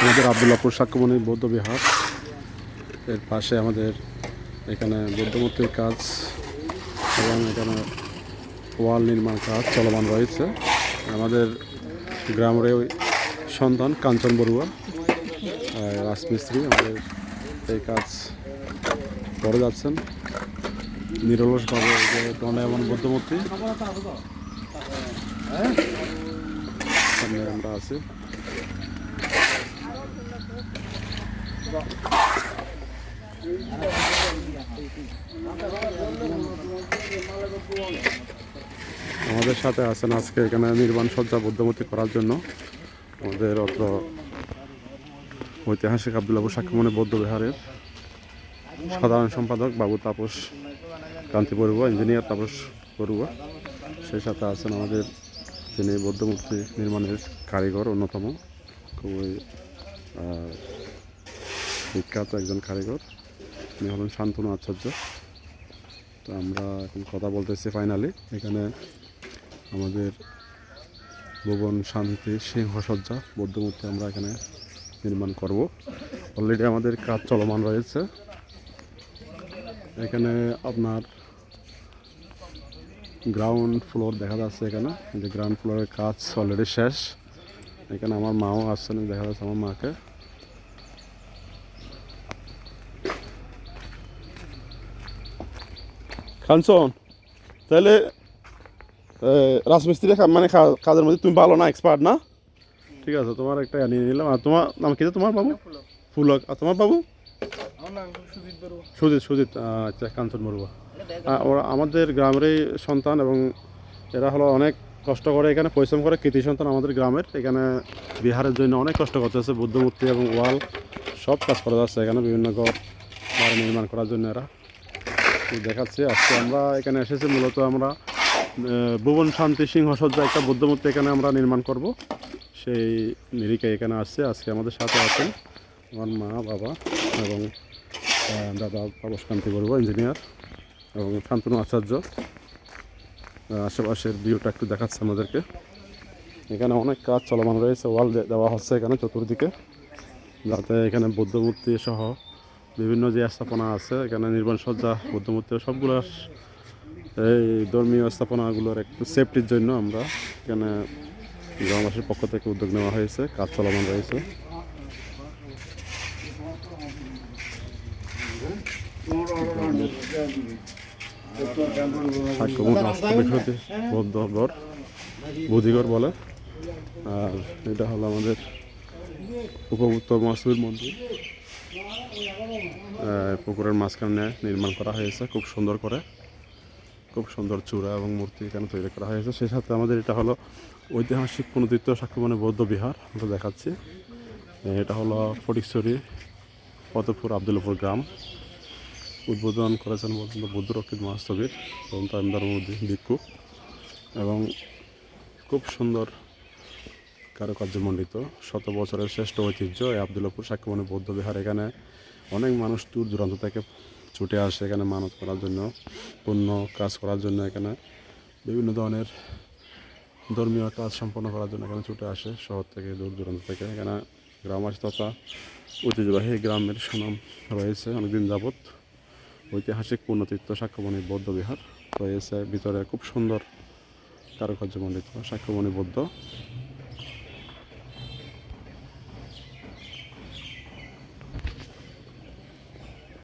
আমাদের আবদুল্লাপুর সাক্ষ্যমণি বৌদ্ধ বিহার। এর পাশে আমাদের এখানে বৌদ্ধমূর্তির কাজ এবং এখানে ওয়াল নির্মাণ কাজ চলমান রয়েছে। আমাদের গ্রামের সন্তান কাঞ্চন বড়ুয়া রাজমিস্ত্রি আমাদের এই কাজ করে যাচ্ছেন। নিরলসভাবে দণ্ডায়মান বৌদ্ধমূর্তি আমরা আছি। আমাদের সাথে আছেন আজকে এখানে নির্মাণ সজ্জা বুদ্ধমূর্তি করার জন্য। আমাদের অত ঐতিহাসিক সাক্ষমণি বৌদ্ধ বিহারের সাধারণ সম্পাদক বাবু তাপস কান্তি বড়ুয়া ইঞ্জিনিয়ার তাপস বড়ুয়া সেই সাথে আছেন আমাদের যিনি বৌদ্ধমূর্তি নির্মাণের কারিগর, অন্যতম। খুবই বিখ্যাত একজন কারিগর। তিনি হলেন শান্তনু আচার্য। তো আমরা এখন কথা বলতেছি ফাইনালি। এখানে আমাদের ভুবন শান্তি সিংহসজ্জা, বৌদ্ধমূর্তি আমরা এখানে নির্মাণ করব। অলরেডি আমাদের কাজ চলমান রয়েছে। এখানে আপনার গ্রাউন্ড ফ্লোর দেখা যাচ্ছে এখানে। যে গ্রাউন্ড ফ্লোরের কাজ অলরেডি শেষ। এখানে আমার মাও আসছেন দেখা যাচ্ছে আমার মাকে। কাঞ্চন তাহলে রাজমিস্ত্রি মানে কাজের মধ্যে তুমি ভালো না এক্সপার্ট না? ঠিক আছে তোমার একটা নিয়ে নিলাম। আর তোমার নাম কি তোমার বাবু? ফুলক। আর তোমার বাবু? সুজিত সুজিত আচ্ছা কাঞ্চন বড়ুয়া। ওরা আমাদের গ্রামেরই সন্তান এবং এরা হলো অনেক কষ্ট করে এখানে পরিশ্রম করে, কৃতি সন্তান আমাদের গ্রামের। এখানে বিহারের জন্য অনেক কষ্ট করতেছে বুদ্ধমূর্তি এবং ওয়াল সব কাজ করা যাচ্ছে এখানে, বিভিন্ন ঘর নির্মাণ করার জন্য এরা। দেখাচ্ছি, আজকে আমরা এখানে এসেছি, মূলত আমরা ভুবন শান্তি সিংহ সজ্জা একটা বুদ্ধমূর্তি এখানে আমরা নির্মাণ করব। সেই নিরিখে এখানে আসছে, আজকে আমাদের সাথে আছেন আমার মা, বাবা এবং দাদা পাবসকান্তি বড়ুয়া ইঞ্জিনিয়ার। এবং শান্তনু আচার্য আশেপাশের ভিউটা একটু দেখাচ্ছে আমাদেরকে। এখানে অনেক কাজ চলমান রয়েছে, ওয়াল দেওয়া হচ্ছে এখানে চতুর্দিকে, যাতে এখানে বৌদ্ধমূর্তি সহ বিভিন্ন যে স্থাপনা আছে, এখানে নির্মাণ সজ্জা বুদ্ধমূর্তি সবগুলো এই ধর্মীয় স্থাপনাগুলোর একটু সেফটির জন্য আমরা এখানে গ্রামবাসীর পক্ষ থেকে উদ্যোগ নেওয়া হয়েছে, কাজ চলমান রয়েছে। রাষ্ট্রবিশ্বতি বৌদ্ধগড় বুধিগড় বলে। আর এটা হলো আমাদের উপভুক্ত মসজিদ মন্দির। পুকুরের মাঝখানে নির্মাণ করা হয়েছে, খুব সুন্দর করে। খুব সুন্দর চূড়া এবং মূর্তি এখানে তৈরি করা হয়েছে। সেই সাথে আমাদের এটা হলো ঐতিহাসিক পুনর্দিত্য সাক্ষ্যমণি বৌদ্ধ বিহার, আমরা দেখাচ্ছি। এটা হলো ফটিকছড়ি পদপুর আবদুল্লাপুর গ্রাম। উদ্বোধন করেছেন বলছেন বুদ্ধ রক্ষিত মহাস্তবীর এবং তামিদার মধ্যে ভিক্ষু এবং খুব সুন্দর কারুকার্যমণ্ডিত শত বছরের শ্রেষ্ঠ ঐতিহ্য, এই আবদুল্লাপুর সাক্ষ্যমণি বৌদ্ধ বিহার। এখানে অনেক মানুষ দূর দূরান্ত থেকে ছুটে আসে এখানে মানত করার জন্য পূর্ণ কাজ করার জন্য এখানে। বিভিন্ন ধরনের ধর্মীয় কাজ সম্পন্ন করার জন্য এখানে ছুটে আসে শহর থেকে দূর দূরান্ত থেকে। এখানে গ্রামবাসী তথা ঐতিহ্যবাহী গ্রামের সুনাম রয়েছে অনেকদিন যাবৎ। ঐতিহাসিক পূর্ণতীর্থ সাক্ষ্যমণি বৌদ্ধ বিহার। রয়েছে ভিতরে খুব সুন্দর কারুকার্যমণ্ডিত সাক্ষ্যমণি বৌদ্ধ।